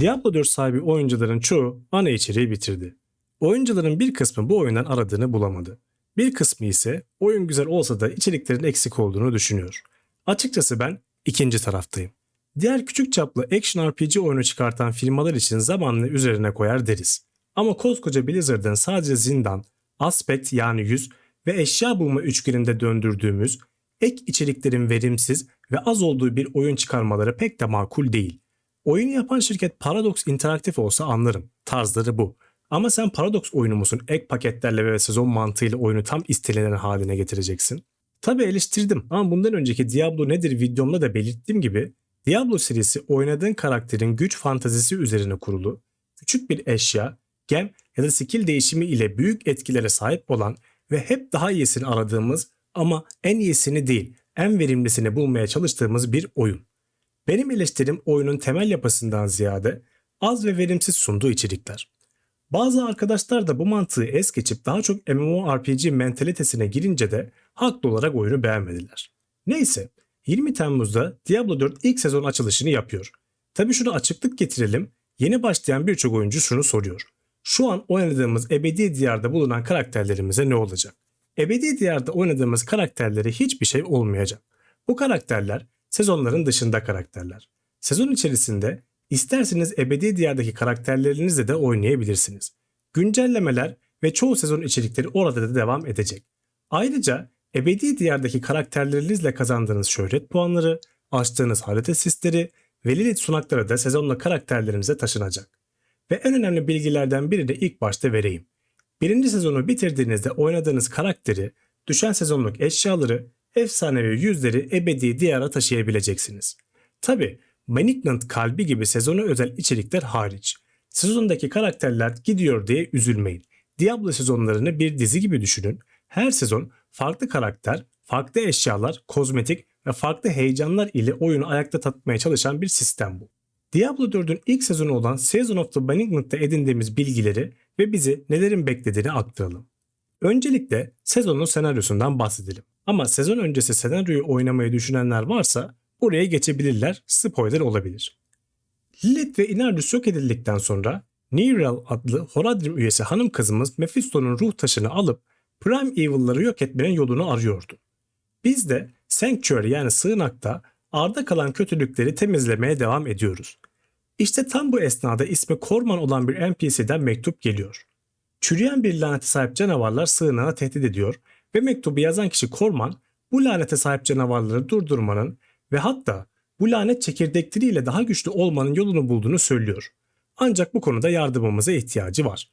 Diablo 4 sahibi oyuncuların çoğu ana içeriği bitirdi. Oyuncuların bir kısmı bu oyundan aradığını bulamadı. Bir kısmı ise oyun güzel olsa da içeriklerin eksik olduğunu düşünüyor. Açıkçası ben ikinci taraftayım. Diğer küçük çaplı action RPG oyunu çıkartan firmalar için zamanını üzerine koyar deriz. Ama koskoca Blizzard'ın sadece zindan, aspect yani yüz ve eşya bulma üçgeninde döndürdüğümüz ek içeriklerin verimsiz ve az olduğu bir oyun çıkarmaları pek de makul değil. Oyunu yapan şirket Paradox Interactive olsa anlarım. Tarzları bu. Ama sen Paradox oyunu musun? Ek paketlerle ve sezon mantığıyla oyunu tam istilenen haline getireceksin. Tabi eleştirdim ama bundan önceki Diablo nedir videomda da belirttiğim gibi Diablo serisi oynadığın karakterin güç fantazisi üzerine kurulu, küçük bir eşya, gem ya da skill değişimi ile büyük etkilere sahip olan ve hep daha iyisini aradığımız ama en iyisini değil, en verimlisini bulmaya çalıştığımız bir oyun. Benim eleştirim oyunun temel yapısından ziyade az ve verimsiz sunduğu içerikler. Bazı arkadaşlar da bu mantığı es geçip daha çok MMORPG mentalitesine girince de haklı olarak oyunu beğenmediler. Neyse 20 Temmuz'da Diablo 4 ilk sezon açılışını yapıyor. Tabi şunu açıklık getirelim yeni başlayan birçok oyuncu şunu soruyor. Şu an oynadığımız ebedi diyarda bulunan karakterlerimize ne olacak? Ebedi diyarda oynadığımız karakterlere hiçbir şey olmayacak. Bu karakterler sezonların dışında karakterler. Sezon içerisinde isterseniz ebedi diyardaki karakterlerinizle de oynayabilirsiniz. Güncellemeler ve çoğu sezon içerikleri orada da devam edecek. Ayrıca ebedi diyardaki karakterlerinizle kazandığınız şöhret puanları, açtığınız harita sisleri ve Lilith sunakları da sezonla karakterlerinize taşınacak. Ve en önemli bilgilerden biri de ilk başta vereyim. Birinci sezonu bitirdiğinizde oynadığınız karakteri, düşen sezonluk eşyaları, efsanevi yüzleri ebedi diyara taşıyabileceksiniz. Tabi Malignant kalbi gibi sezona özel içerikler hariç. Sezondaki karakterler gidiyor diye üzülmeyin. Diablo sezonlarını bir dizi gibi düşünün. Her sezon farklı karakter, farklı eşyalar, kozmetik ve farklı heyecanlar ile oyunu ayakta tutmaya çalışan bir sistem bu. Diablo 4'ün ilk sezonu olan Season of the Malignant'ta edindiğimiz bilgileri ve bizi nelerin beklediğini aktaralım. Öncelikle sezonun senaryosundan bahsedelim. Ama sezon öncesi senaryoyu oynamayı düşünenler varsa buraya geçebilirler, spoiler olabilir. Lilith ve Inardus yok edildikten sonra Nereal adlı Horadrim üyesi hanım kızımız Mephisto'nun ruh taşını alıp Prime Evil'ları yok etmenin yolunu arıyordu. Biz de Sanctuary yani sığınakta arda kalan kötülükleri temizlemeye devam ediyoruz. İşte tam bu esnada ismi Korman olan bir NPC'den mektup geliyor. Çürüyen bir lanete sahip canavarlar sığınağı tehdit ediyor ve mektubu yazan kişi Korman bu lanete sahip canavarları durdurmanın ve hatta bu lanet çekirdekleriyle daha güçlü olmanın yolunu bulduğunu söylüyor. Ancak bu konuda yardımımıza ihtiyacı var.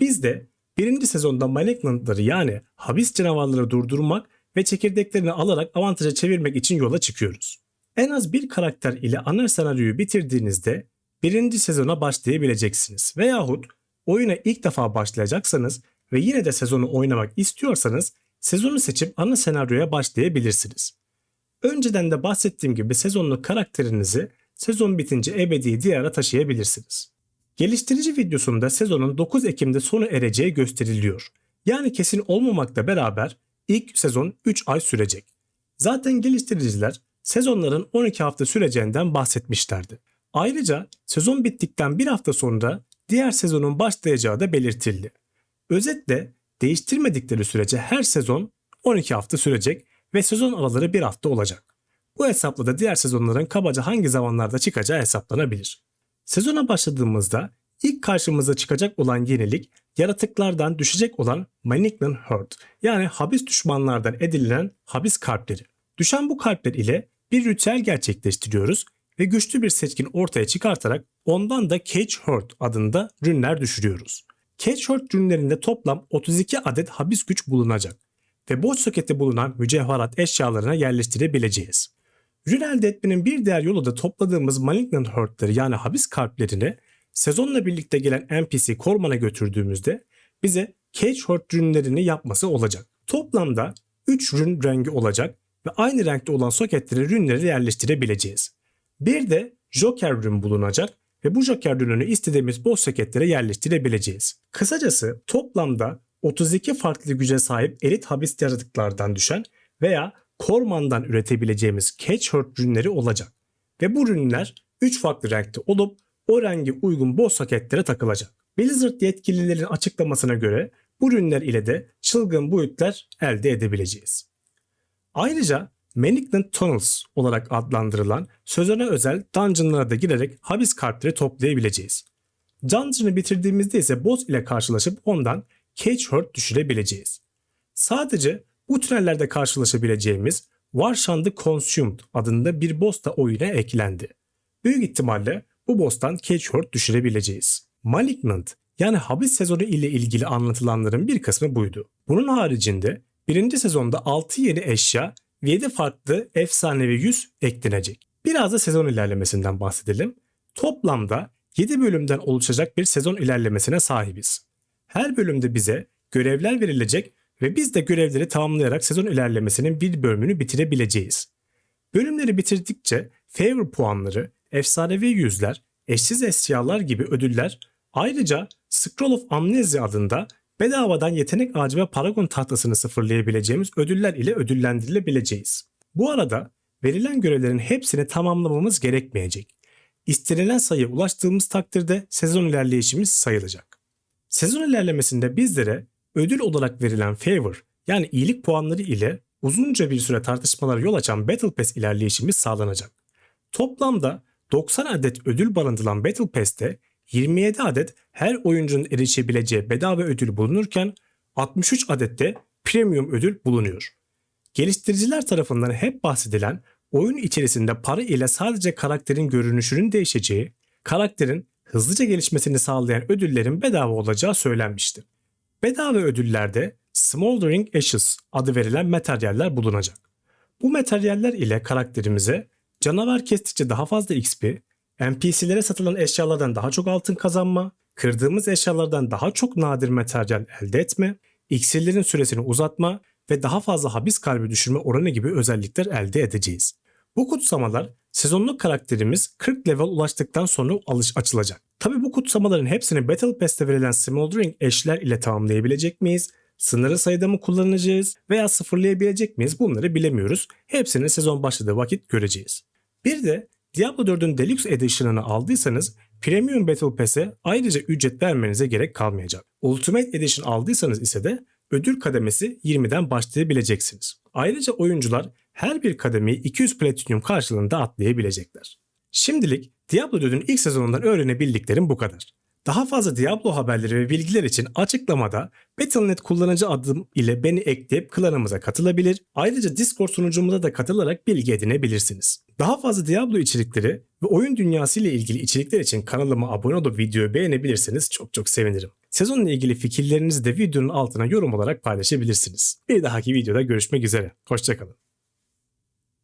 Biz de birinci sezonda Malignant'ları yani habis canavarları durdurmak ve çekirdeklerini alarak avantaja çevirmek için yola çıkıyoruz. En az bir karakter ile ana senaryoyu bitirdiğinizde birinci sezona başlayabileceksiniz. Veyahut oyuna ilk defa başlayacaksanız ve yine de sezonu oynamak istiyorsanız sezonu seçip ana senaryoya başlayabilirsiniz. Önceden de bahsettiğim gibi sezonluk karakterinizi sezon bitince ebedi diyara taşıyabilirsiniz. Geliştirici videosunda sezonun 9 Ekim'de sona ereceği gösteriliyor. Yani kesin olmamakla beraber ilk sezon 3 ay sürecek. Zaten geliştiriciler sezonların 12 hafta süreceğinden bahsetmişlerdi. Ayrıca sezon bittikten bir hafta sonra diğer sezonun başlayacağı da belirtildi. Özetle değiştirmedikleri sürece her sezon 12 hafta sürecek ve sezon araları bir hafta olacak. Bu hesapla da diğer sezonların kabaca hangi zamanlarda çıkacağı hesaplanabilir. Sezona başladığımızda ilk karşımıza çıkacak olan yenilik yaratıklardan düşecek olan Malignant Herd yani habis düşmanlardan edinilen habis kalpleri. Düşen bu kalpler ile bir ritüel gerçekleştiriyoruz ve güçlü bir seçkin ortaya çıkartarak ondan da Cage Herd adında rünler düşürüyoruz. Cage Herd rünlerinde toplam 32 adet habis güç bulunacak ve boş sokette bulunan mücevherat eşyalarına yerleştirebileceğiz. Rün elde etmenin bir diğer yolu da topladığımız Malignant Herd'leri yani habis kalplerini sezonla birlikte gelen NPC Korman'a götürdüğümüzde bize Cage Herd rünlerini yapması olacak. Toplamda 3 rün rengi olacak ve aynı renkte olan soketlere rünleri yerleştirebileceğiz. Bir de Joker rün bulunacak ve bu Joker rününü istediğimiz boss soketlere yerleştirebileceğiz. Kısacası toplamda 32 farklı güce sahip elit habis yaratıklardan düşen veya Korman'dan üretebileceğimiz Catch Herd ürünleri olacak. Ve bu ürünler 3 farklı renkte olup o renge uygun boss soketlere takılacak. Blizzard yetkililerin açıklamasına göre bu ürünler ile de çılgın boyutlar elde edebileceğiz. Ayrıca Malignant Tunnels olarak adlandırılan sözüne özel dungeonlara da girerek habis kartları toplayabileceğiz. Dungeon'ı bitirdiğimizde ise boss ile karşılaşıp ondan Cage Hurt düşürebileceğiz. Sadece bu tünellerde karşılaşabileceğimiz Warshan the Consumed adında bir boss da oyuna eklendi. Büyük ihtimalle bu boss'tan Cage Hurt düşürebileceğiz. Malignant yani habis sezonu ile ilgili anlatılanların bir kısmı buydu. Bunun haricinde birinci sezonda 6 yeni eşya 7 farklı efsanevi yüz eklenecek. Biraz da sezon ilerlemesinden bahsedelim. Toplamda 7 bölümden oluşacak bir sezon ilerlemesine sahibiz. Her bölümde bize görevler verilecek ve biz de görevleri tamamlayarak sezon ilerlemesinin bir bölümünü bitirebileceğiz. Bölümleri bitirdikçe favor puanları, efsanevi yüzler, eşsiz eşyalar gibi ödüller ayrıca Scroll of Amnesia adında bedavadan yetenek ağacı ve paragon tahtasını sıfırlayabileceğimiz ödüller ile ödüllendirilebileceğiz. Bu arada verilen görevlerin hepsini tamamlamamız gerekmeyecek. İstenilen sayıya ulaştığımız takdirde sezon ilerleyişimiz sayılacak. Sezon ilerlemesinde bizlere ödül olarak verilen favor yani iyilik puanları ile uzunca bir süre tartışmalara yol açan Battle Pass ilerleyişimiz sağlanacak. Toplamda 90 adet ödül barındıran Battle Pass'te 27 adet her oyuncunun erişebileceği bedava ödül bulunurken 63 adet de premium ödül bulunuyor. Geliştiriciler tarafından hep bahsedilen oyun içerisinde para ile sadece karakterin görünüşünün değişeceği, karakterin hızlıca gelişmesini sağlayan ödüllerin bedava olacağı söylenmişti. Bedava ödüllerde Smoldering Ashes adı verilen materyaller bulunacak. Bu materyaller ile karakterimize canavar kestikçe daha fazla XP, NPC'lere satılan eşyalardan daha çok altın kazanma, kırdığımız eşyalardan daha çok nadir materyal elde etme, iksirlerin süresini uzatma ve daha fazla habis kalbi düşürme oranı gibi özellikler elde edeceğiz. Bu kutsamalar sezonluk karakterimiz 40 level ulaştıktan sonra alış açılacak. Tabi bu kutsamaların hepsini Battle Pass'te verilen Smoldering eşler ile tamamlayabilecek miyiz? Sınırlı sayıda mı kullanacağız veya sıfırlayabilecek miyiz bunları bilemiyoruz. Hepsini sezon başladığı vakit göreceğiz. Bir de Diablo 4'ün Deluxe Edition'ını aldıysanız Premium Battle Pass'e ayrıca ücret vermenize gerek kalmayacak. Ultimate Edition aldıysanız ise de ödül kademesi 20'den başlayabileceksiniz. Ayrıca oyuncular her bir kademeyi 200 Platinum karşılığında atlayabilecekler. Şimdilik Diablo 4'ün ilk sezonundan öğrenebildiklerim bu kadar. Daha fazla Diablo haberleri ve bilgiler için açıklamada Battle.net kullanıcı adım ile beni ekleyip klanımıza katılabilir. Ayrıca Discord sunucumuza da katılarak bilgi edinebilirsiniz. Daha fazla Diablo içerikleri ve oyun dünyası ile ilgili içerikler için kanalıma abone olup videoyu beğenebilirseniz çok çok sevinirim. Sezonla ilgili fikirlerinizi de videonun altına yorum olarak paylaşabilirsiniz. Bir dahaki videoda görüşmek üzere. Hoşçakalın.